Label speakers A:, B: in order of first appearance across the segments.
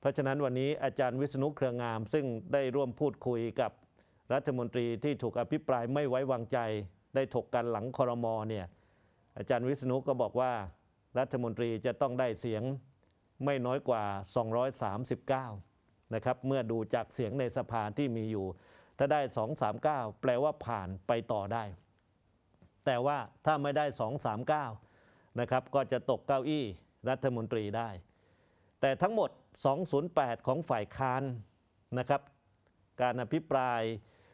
A: เพราะฉะนั้นวันนี้อาจารย์วิษณุเครืองาม ซึ่งได้ร่วมพูดคุยกับรัฐมนตรีที่ถูกอภิปรายไม่ไว้วางใจ ได้ถกกันหลังคอรมอเนี่ยอาจารย์วิษณุก็บอกว่ารัฐมนตรีจะต้องได้เสียงไม่น้อยกว่า 239 นะครับ เมื่อดูจากเสียงในสภาที่มีอยู่ ถ้าได้ 239 แปลว่าผ่านไปต่อได้ แต่ว่าถ้าไม่ได้ 239 นะครับ ก็จะตกเก้าอี้รัฐมนตรีได้ แต่ทั้งหมด 208 ของฝ่ายค้านนะครับ การอภิปราย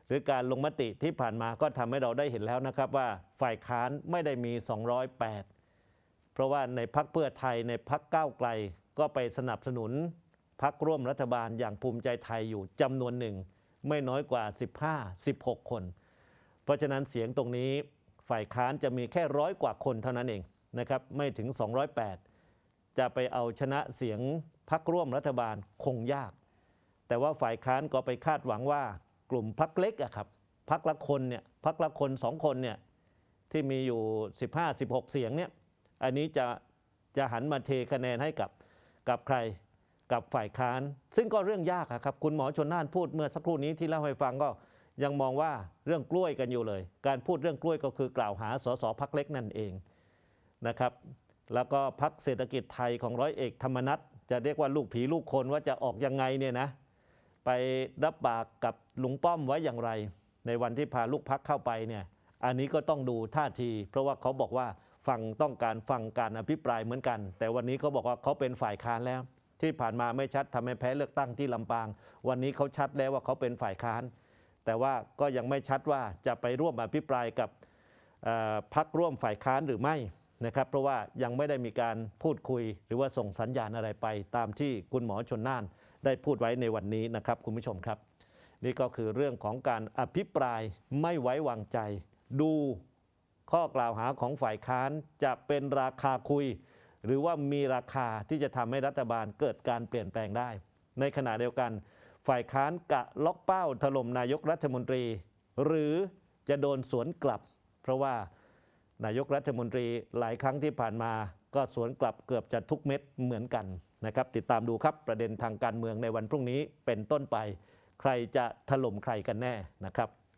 A: หรือการลงมติที่ผ่านมาก็ทำให้เราได้เห็นแล้วนะครับว่าฝ่ายค้านไม่ได้มี 208 เพราะว่าในพักเพื่อไทยในพักก้าวไกลก็ไปสนับสนุนพักร่วมรัฐบาลอย่างภูมิใจไทยอยู่จำนวนหนึ่ง ไม่น้อยกว่า 15-16 คน เพราะฉะนั้นเสียงตรงนี้ฝ่ายค้านจะมีแค่ร้อยกว่าคนเท่านั้นเองนะครับไม่ถึง 208 จะไปเอาชนะเสียงพักร่วมรัฐบาลคงยาก แต่ว่าฝ่ายค้านก็ไปคาดหวังว่ากลุ่มพักเล็กอะครับพักละคนเนี่ยพักละคนสองคนเนี่ยที่มีอยู่ 15-16 เสียงเนี่ยอันนี้จะจะหันมาเทคะแนนให้กับกับใครกับฝ่ายค้าน ซึ่งก็เรื่องยากครับคุณหมอชนน่านพูดเมื่อสักครู่นี้ที่เล่าให้ฟังก็ยังมองว่าเรื่องกล้วยกันอยู่เลย การพูดเรื่องกล้วยก็คือกล่าวหาสสพักเล็กนั่นเองนะครับ แล้วก็พักเศรษฐกิจไทยของร้อยเอกธรรมนัฐจะเรียกว่าลูกผีลูกคนว่าจะออกยังไงเนี่ยนะไปรับปากกับลุงป้อมไว้อย่างไร ในวันที่พาลูกพักเข้าไปเนี่ยอันนี้ก็ต้องดูท่าที เพราะว่าเขาบอกว่าฟังต้องการฟังการอภิปรายเหมือนกัน แต่วันนี้เขาบอกว่าเขาเป็นฝ่ายค้านแล้ว ที่ผ่านมาไม่ชัดทำให้แพ้เลือกตั้งที่ลำปาง วันนี้เขาชัดแล้วว่าเขาเป็นฝ่ายค้าน แต่ว่าก็ยังไม่ชัดว่าจะไปร่วมอภิปรายกับพักร่วมฝ่ายค้านหรือไม่ นะครับเพราะว่ายังไม่ได้มีการพูดคุย หรือว่าส่งสัญญาณอะไรไป ตามที่คุณหมอชนน่านได้พูดไว้ในวันนี้นะครับคุณผู้ชมครับ นี่ก็คือเรื่องของการอภิปรายไม่ไว้วางใจ ดูข้อกล่าวหาของฝ่ายค้านจะเป็นราคาคุย หรือว่ามีราคาที่จะทำให้รัฐบาลเกิดการเปลี่ยนแปลงได้ ในขณะเดียวกัน ฝ่ายค้านกะล็อกเป้าถล่มนายกรัฐมนตรี หรือจะโดนสวนกลับ เพราะว่า นายกรัฐมนตรีหลายครั้งที่ผ่านมา ก็สวนกลับเกือบจะทุกเม็ดเหมือนกันนะครับติดตามดูครับประเด็นทางการเมืองในวันพรุ่งนี้เป็นต้นไป ใครจะถล่มใครกันแน่นะครับ